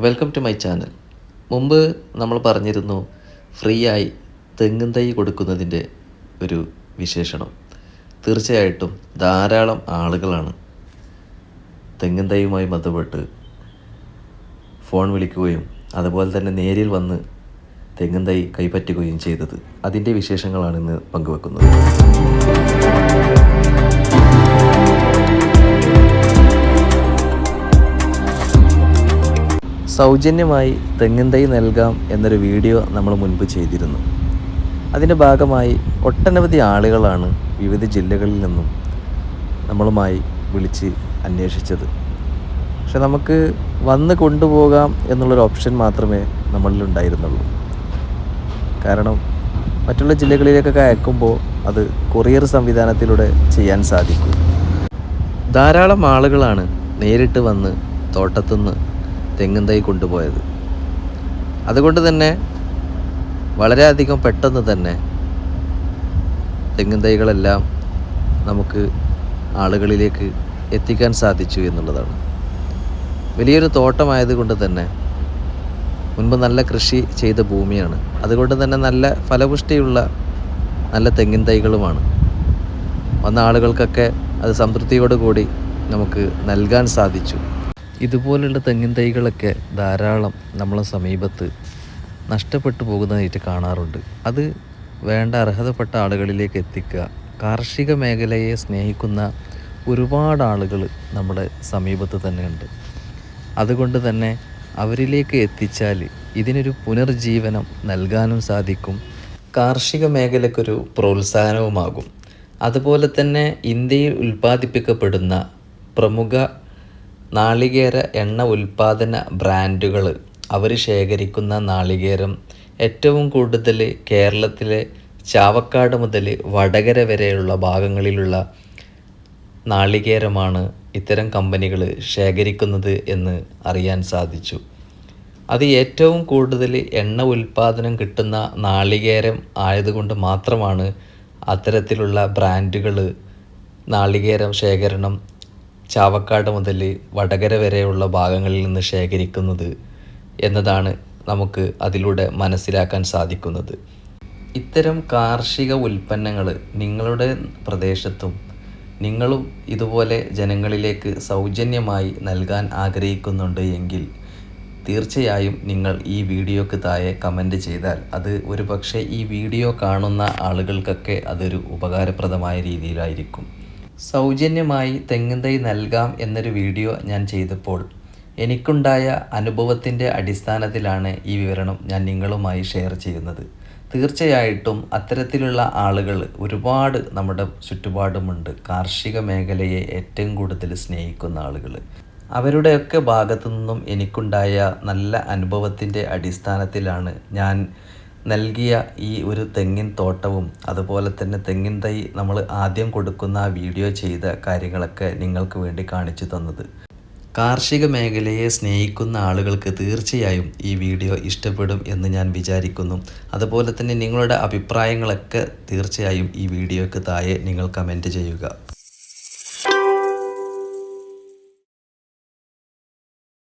Welcome to my channel മുമ്പ് നമ്മൾ പറഞ്ഞിരുന്നു ഫ്രീ ആയി തെങ്ങും തൈ കൊടുക്കുന്നതിന്റെ ഒരു വിശേഷണം. തീർച്ചയായിട്ടും ധാരാളം ആളുകളാണ് തെങ്ങും തൈയുമായി ബന്ധപ്പെട്ട് ഫോൺ വിളിക്കുകയും അതുപോലെ തന്നെ നേരിൽ വന്ന് തെങ്ങും തൈ കൈപ്പറ്റുകയും ചെയ്തത്. അതിന്റെ വിശേഷങ്ങളാണ് ഇന്ന് പങ്കുവെക്കുന്നത്. സൗജന്യമായി തെങ്ങിൻ തൈ നൽകാം എന്നൊരു വീഡിയോ നമ്മൾ മുൻപ് ചെയ്തിരുന്നു. അതിന്റെ ഭാഗമായി ഒട്ടനവധി ആളുകളാണ് വിവിധ ജില്ലകളിൽ നിന്നും നമ്മളുമായി വിളിച്ച് അന്വേഷിച്ചത്. പക്ഷെ നമുക്ക് വന്ന് കൊണ്ടുപോകാം എന്നുള്ളൊരു ഓപ്ഷൻ മാത്രമേ നമ്മളിൽ ഉണ്ടായിരുന്നുള്ളൂ. കാരണം മറ്റുള്ള ജില്ലകളിലേക്കൊക്കെ അയക്കുമ്പോൾ അത് കൊറിയർ സംവിധാനത്തിലൂടെ ചെയ്യാൻ സാധിക്കും. ധാരാളം ആളുകളാണ് നേരിട്ട് വന്ന് തോട്ടത്തുനിന്ന് തെങ്ങും തൈ കൊണ്ടുപോയത്. അതുകൊണ്ട് തന്നെ വളരെയധികം പെട്ടെന്ന് തന്നെ തെങ്ങും തൈകളെല്ലാം നമുക്ക് ആളുകളിലേക്ക് എത്തിക്കാൻ സാധിച്ചു എന്നുള്ളതാണ്. വലിയൊരു തോട്ടമായതുകൊണ്ട് തന്നെ മുൻപ് നല്ല കൃഷി ചെയ്ത ഭൂമിയാണ്. അതുകൊണ്ട് തന്നെ നല്ല ഫലപുഷ്ടിയുള്ള നല്ല തെങ്ങിൻ തൈകളുമാണ് വന്ന ആളുകൾക്കൊക്കെ അത് സംതൃപ്തിയോടുകൂടി നമുക്ക് നൽകാൻ സാധിച്ചു. ഇതുപോലുള്ള തെങ്ങിൻ തൈകളൊക്കെ ധാരാളം നമ്മളെ സമീപത്ത് നഷ്ടപ്പെട്ടു പോകുന്നതായിട്ട് കാണാറുണ്ട്. അത് വേണ്ട അർഹതപ്പെട്ട ആളുകളിലേക്ക് എത്തിക്കുക കാർഷിക മേഖലയെ സ്നേഹിക്കുന്ന ഒരുപാട് ആളുകൾ നമ്മുടെ സമീപത്ത് തന്നെയുണ്ട്. അതുകൊണ്ട് തന്നെ അവരിലേക്ക് എത്തിച്ചാൽ ഇതിനൊരു പുനർജീവനം നൽകാനും സാധിക്കും കാർഷിക മേഖലയ്ക്കൊരു പ്രോത്സാഹനവുമാകും. അതുപോലെ തന്നെ ഇന്ത്യയിൽ ഉൽപ്പാദിപ്പിക്കപ്പെടുന്ന പ്രമുഖ നാളികേര എണ്ണ ഉൽപ്പാദന ബ്രാൻഡുകൾ അവർ ശേഖരിക്കുന്ന നാളികേരം ഏറ്റവും കൂടുതൽ കേരളത്തിലെ ചാവക്കാട് മുതൽ വടകര വരെയുള്ള ഭാഗങ്ങളിലുള്ള നാളികേരമാണ് ഇത്തരം കമ്പനികൾ ശേഖരിക്കുന്നത് എന്ന് അറിയാൻ സാധിച്ചു. അത് ഏറ്റവും കൂടുതൽ എണ്ണ ഉൽപ്പാദനം കിട്ടുന്ന നാളികേരം ആയതുകൊണ്ട് മാത്രമാണ് അത്തരത്തിലുള്ള ബ്രാൻഡുകൾ നാളികേരം ശേഖരണം ചാവക്കാട് മുതൽ വടകര വരെയുള്ള ഭാഗങ്ങളിൽ നിന്ന് ശേഖരിക്കുന്നത് എന്നതാണ് നമുക്ക് അതിലൂടെ മനസ്സിലാക്കാൻ സാധിക്കുന്നത്. ഇത്തരം കാർഷിക ഉൽപ്പന്നങ്ങൾ നിങ്ങളുടെ പ്രദേശത്തും നിങ്ങളും ഇതുപോലെ ജനങ്ങളിലേക്ക് സൗജന്യമായി നൽകാൻ ആഗ്രഹിക്കുന്നുണ്ട് എങ്കിൽ തീർച്ചയായും നിങ്ങൾ ഈ വീഡിയോക്ക് താഴെ കമന്റ് ചെയ്താൽ അത് ഒരു പക്ഷേ ഈ വീഡിയോ കാണുന്ന ആളുകൾക്കൊക്കെ അതൊരു ഉപകാരപ്രദമായ രീതിയിലായിരിക്കും. സൗജന്യമായി തെങ്ങിൻ തൈ നൽകാം എന്നൊരു വീഡിയോ ഞാൻ ചെയ്തപ്പോൾ എനിക്കുണ്ടായ അനുഭവത്തിന്റെ അടിസ്ഥാനത്തിലാണ് ഈ വിവരണം ഞാൻ നിങ്ങളുമായി ഷെയർ ചെയ്യുന്നത്. തീർച്ചയായിട്ടും അത്തരത്തിലുള്ള ആളുകൾ ഒരുപാട് നമ്മുടെ ചുറ്റുപാടുമുണ്ട്. കാർഷിക മേഖലയെ ഏറ്റവും കൂടുതൽ സ്നേഹിക്കുന്ന ആളുകൾ. അവരുടെയൊക്കെ ഭാഗത്തു നിന്നും എനിക്കുണ്ടായ നല്ല അനുഭവത്തിന്റെ അടിസ്ഥാനത്തിലാണ് ഞാൻ നൽകിയ ഈ ഒരു തെങ്ങിൻ തോട്ടവും അതുപോലെ തന്നെ തെങ്ങിൻ തൈ നമ്മൾ ആദ്യം കൊടുക്കുന്ന ആ വീഡിയോ ചെയ്ത കാര്യങ്ങളൊക്കെ നിങ്ങൾക്ക് വേണ്ടി കാണിച്ചു തന്നത്. കാർഷിക മേഖലയെ സ്നേഹിക്കുന്ന ആളുകൾക്ക് തീർച്ചയായും ഈ വീഡിയോ ഇഷ്ടപ്പെടും എന്ന് ഞാൻ വിചാരിക്കുന്നു. അതുപോലെ തന്നെ നിങ്ങളുടെ അഭിപ്രായങ്ങളൊക്കെ തീർച്ചയായും ഈ വീഡിയോയ്ക്ക് താഴെ നിങ്ങൾ കമന്റ് ചെയ്യുക.